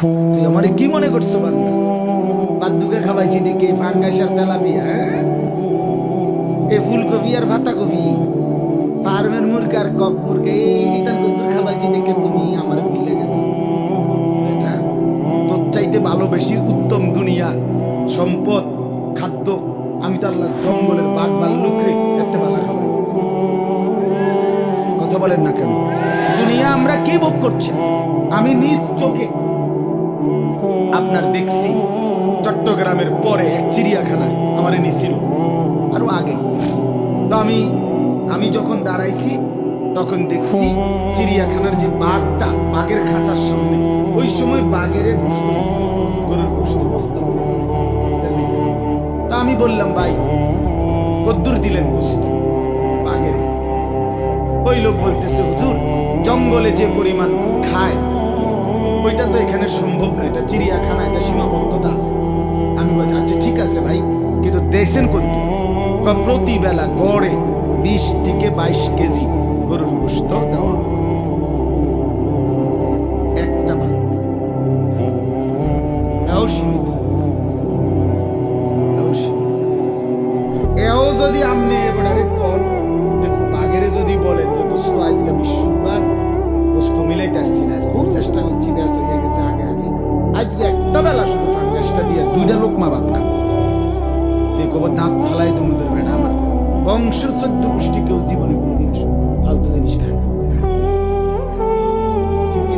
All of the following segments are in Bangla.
তুই আমার কি মনে করছ, বান্দা? বাদ্দুকে খাওয়াইছি দেখি ফাঙ্গাসের তেলাপিয়া হ্যাঁ? এ ফুলকপি আর ভাতা কপি ফার্মের মুরগি আর কক মুরগি, এই তার কদ্দুর খাওয়াইছি দেখে তুমি আমার ভুলে গেছো। তোর চাইতে ভালো বেশি উত্তম দুনিয়া। সম্পদ, খাদ্য, আমি তো আল্লাহ জঙ্গলের বাঘ ভাল্লুকরে এতে বালা খাব। কথা বলেন না কেন? দুনিয়া আমরা কি ভোগ করছি? আমি নিজ চোখে আপনার দেখছি। চট্টগ্রামের পরে এক চিড়িয়াখানা আমার নিছিল আরও আগে। তো আমি আমি যখন দাঁড়াইছি, তখন দেখছি চিড়িয়াখানার যে বাঘটা, বাঘের খাঁচার সামনে, ওই সময় বাঘের। তা আমি বললাম, ভাই, কদ্দুর দিলেন বাঘের। ওই লোক বলতেছে, হুজুর, জঙ্গলে যে পরিমাণ খায় ওইটা তো এখানে সম্ভব না, এটা চিড়িয়াখানা, এটা সীমাবদ্ধতা আছে। আমি বলছি আচ্ছা ঠিক আছে ভাই, কিন্তু দেখছেন কত প্রতিবেলা গড়ে বিশ থেকে বাইশ কেজি গরুর গোস্ত দেওয়া একটা ভাগ সীমিত। দোস্ত মিলাইতে না খুব চেষ্টা করছি ব্যাস হয়ে গেছে আগে আগে। আজকে একটা বেলা শুধু দিয়ে দুইটা দাঁত তোমাদের আমার। বংশের চোদ্দ গোষ্ঠী কেউ জীবনে কোনো জিনিস ফালতু জিনিস খায়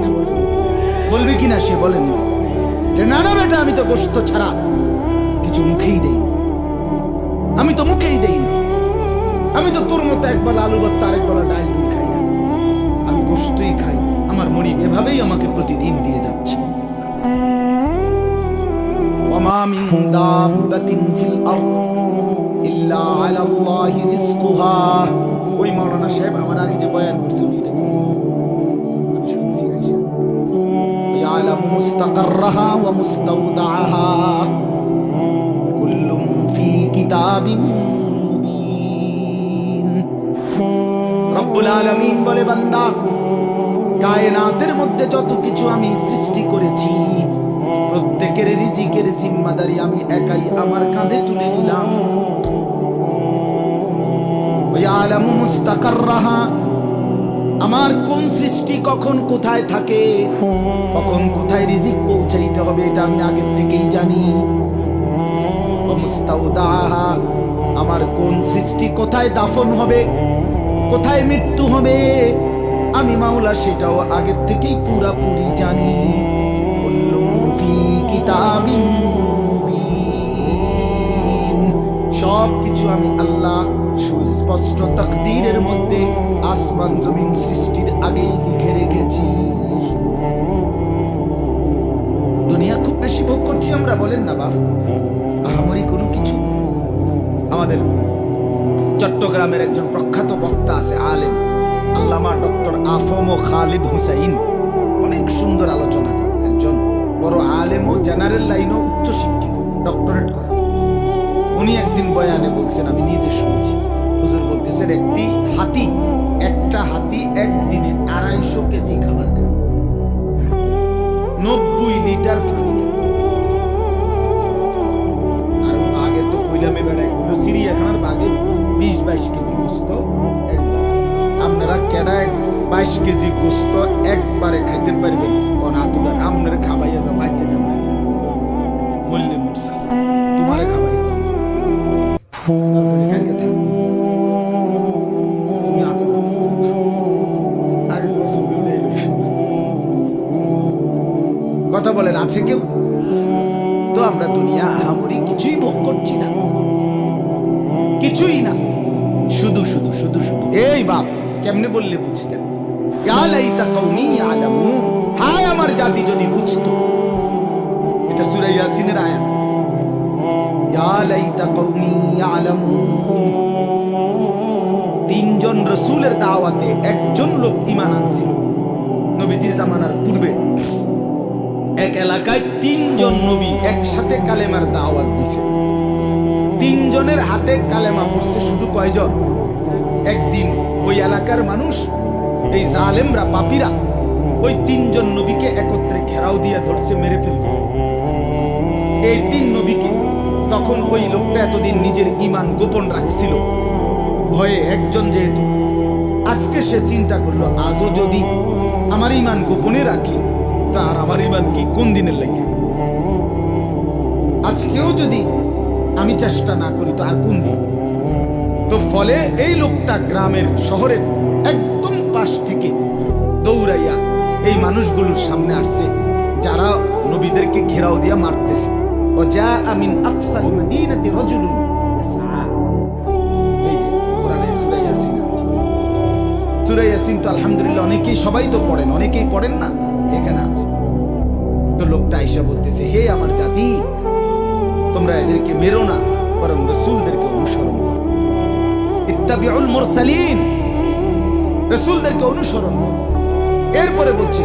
না। বলবি কিনা সে বলেন যে না না বেটা, আমি তো গোস্ত ছাড়া কিছু মুখেই দেই আমি তো মুখেই দেই আমি তো তোর মতো একবার আলু ভর্তা আরেক বেলা ডাল। এভাবেই আমাকে প্রতিদিন দিয়ে যাচ্ছে وما من دابة في الأرض إلا على الله رزقها ওই মাওলানা সাহেব আমার আগে যে বয়ান করছে উনি এটা বলছে। আমি শুনছি আইসা। يعلم مستقرها ومستودعها كل في كتاب مبين রব্বুল আলামিন বলে বান্দা কায়নাতের মধ্যে যত কিছু আমি সৃষ্টি করেছি, প্রত্যেকের রিজিকের জিম্মাদারি আমি একাই আমার কাঁধে তুলে নিলাম। আমার কোন সৃষ্টি কখন কোথায় থাকে, কখন কোথায় রিজিক পৌঁছাইতে হবে এটা আমি আগের থেকেই জানি। আমার কোন সৃষ্টি কোথায় দাফন হবে, কোথায় মৃত্যু হবে আমি মাওলা সেটাও আগের থেকেই পুরাপুরি জানি। সব কিছু আমি আল্লাহ সুস্পষ্ট তাকদীরের মধ্যে আসমান জমিন সৃষ্টির আগেই লিখে রেখেছি। দুনিয়া খুব বেশি ভোগ করছি আমরা, বলেন না বাপ। আহামরি কোনো কিছু? আমাদের চট্টগ্রামের একজন প্রখ্যাত বক্তা আছে, আলেম। আল্লামা ডক্টর আফম ও খালিদ হুসাইন। অনেক সুন্দর আলোচনা। একজন বড় আলেম ও জেনারেল লাইনও উচ্চ শিক্ষিত, ডক্টরেট করা। উনি একদিন বয়ানে বলছেন, আমি নিজে শুনছি। হুজুর বলতেছেন, একটি হাতি, একটা হাতি একদিনে আড়াইশো কেজি খাবার খায়। নব্বই লিটার আর বাঘের তো কইলামে বেড়ায় চিড়িয়াখানার বাঘের বিশ বাইশ কেজি একবার আপনারা কেডায় বাইশ কেজি গোস্ত একবারে খাইতে পারবেন খাবাইয়া যা তোমারে খাবাইয়া। কথা বলেন, আছে কেউ? তো আমরা দুনিয়া আহামরি কিছুই ভোগ করছি না। কিছুই না। শুধু শুধু শুধু শুধু। এই বাপ। কেমনে বললে বুঝতেন হায় আমার জাতি যদি বুঝতো। এটা সূরা ইয়াসিনের আয়াত তিনজন রসূলের দাওয়াতে একজন লোক ঈমান আনছিল। নবীজির জামানার পূর্বে। এক এলাকায় তিনজন নবী একসাথে কালেমার দাওয়াত দিছে। তিনজনের হাতে কালেমা পড়ছে শুধু কয়জন? একদিন ওই এলাকার মানুষ, এই জালেমরা, পাপিরা, ওই তিনজন নবীকে একত্রে ঘেরাও দিয়ে ধরছে, মেরে ফেলবে। এই তিন নবীকে তখন ওই লোকটা এতদিন নিজের ইমান গোপন রাখছিল। ভয়ে একজন যেহেতু, আজকে সে চিন্তা করল, আজও যদি আমার ইমান গোপনে রাখি তার আমার ইমান কি কোন দিনের লেগে আজকেও যদি আমি চেষ্টা না করি, তো আর কোন দিন? তো ফলে এই লোকটা গ্রামের শহরের একদম পাশ থেকে দৌড়াইয়া এই মানুষগুলোর সামনে আসছে, যারা নবীদেরকে ঘেরাও দিয়া মারতেছে। ও যা আমিন আকসাল মদিনাতি রাজুলুন সূরা ইয়াসিন তো আলহামদুলিল্লাহ অনেকেই, সবাই তো পড়েন, অনেকেই পড়েন না, এখানে আছে। তো লোকটা আইসা বলতেছে, হে আমার জাতি, তোমরা এদেরকে মেরো না, বরং রসুলদেরকে অনুসরণ করো। ইত্তাবিউল মুরসালিন। রসুলদেরকে অনুসরণ করো। এরপরে বলছে,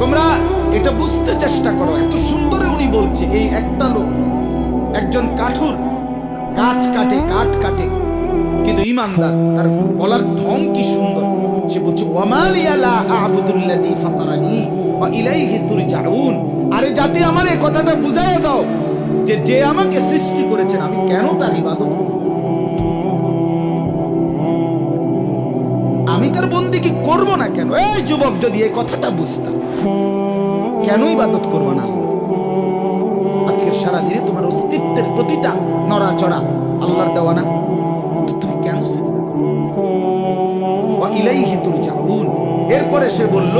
তোমরা এটা বুঝতে চেষ্টা করো। এত সুন্দরে উনি বলছে, এই একটা লোক, একজন কাঠুর, গাছ কাটে, কাঠ কাটে, কিন্তু ইমানদার, তার বলার ঢং কি সুন্দর। সে বলছে ওয়ামালিয়া লা আ'বুদুল্লাযী ফাতারানি ওয়া ইলাইহি তুরজাউন। আরে যাতে আমার এই কথাটা বুঝায় দাও, যে যে আমাকে সৃষ্টি করেছেন, আমি কেন তার ইবাদত করব? আমি তার বন্দি কি করব না কেন? এই যুবক, যদি এই কথাটা বুঝতাম কেন ইবাদত করব না আল্লাহ? আজকে সারাদিনে তোমার অস্তিত্বের প্রতিটা নড়াচড়া আল্লাহর দেওয়া না? তুমি কেন সেজদা করো? ইলাইহি এরপরে সে বলল,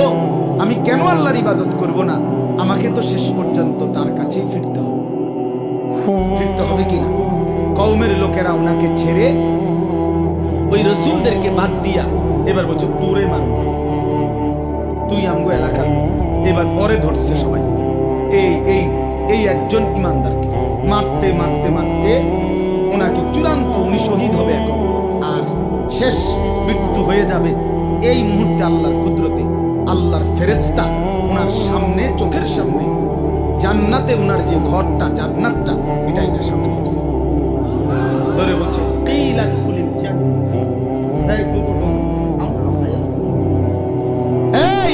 আমি কেন আল্লাহর ইবাদত করব না? আমাকে তো শেষ পর্যন্ত তার কাছেই ফিরতে হবে। ফিরতে হবে কিনা? কওমের লোকেরা ওনাকে ছেড়ে ওই রসুলদেরকে বাদ দিয়া এবার বলছে, তোরে মারব তুই আমগো এলাকার এবার পরে ধরছে সবাই। এই এই এই একজন ইমানদারকে। মারতে মারতে মারতে ওনাকে চূড়ান্ত উনি শহীদ হবে এখন। আর শেষ মৃত্যু হয়ে যাবে এই মুহূর্তে আল্লাহর কুদরতে। আল্লাহর ফেরেস্তা ওনার সামনে, চোখের সামনে। জান্নাতে ওনার যে ঘরটা, জান্নাতটা এটা এনার সামনে ধরছে। ধরে বলছে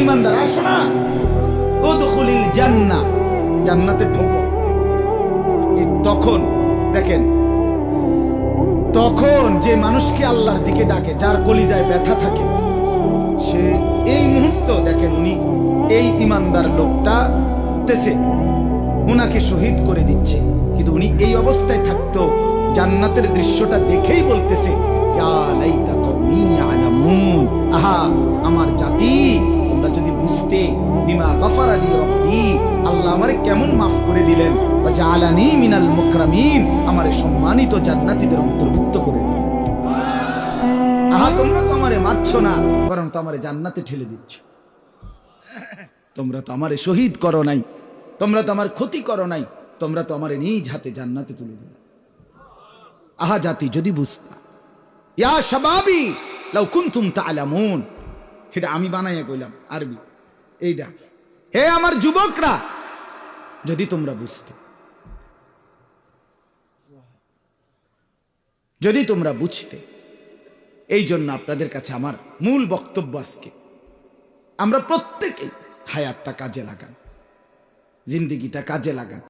ইমানদার তখন যে মানুষকে আল্লাহর দিকে ডাকে, যার কলিজায় ব্যথা থাকে, সে এই মুহূর্ত, দেখেন, উনি এই ইমানদার লোকটা তেসে উনাকে শহীদ করে দিচ্ছে। কিন্তু উনি এই অবস্থায় থাকতো, জান্নাতের দৃশ্যটা দেখেই বলতেছে। আহা, আমার জাতি। বুঝতে বিমা গফার আলী রব্বি। আল্লাহ আমারে কেমন মাফ করে দিলেন। বা জালানি মিনাল মুকরামিন। আমারে সম্মানিত জান্নাতীদের অন্তর্ভুক্ত করে দিলেন। আহা, তোমরা তো আমারে মারছো না, বরং তো আমারে জান্নাতে ঠেলে দিচ্ছ। তোমরা তো আমারে শহীদ করো নাই। তোমরা তো আমার ক্ষতি করো নাই। তোমরা তো আমারে নিজ হাতে জান্নাতে তুলে দিলে। আহা, জাতি, যদি বুঝতা। ইয়া শাবাবি, লাউ কুনতুম তাআলামুন। এটা আমি বানাইয়া কইলাম, আরবি। এইটা হে আমার যুবকরা, যদি তোমরা বুঝতে। যদি তোমরা বুঝতে, এই জন্য আপনাদের কাছে আমার মূল বক্তব্য আজকে। আমরা প্রত্যেকেই হায়াতটা কাজে লাগান, জিন্দিগিটা কাজে লাগান।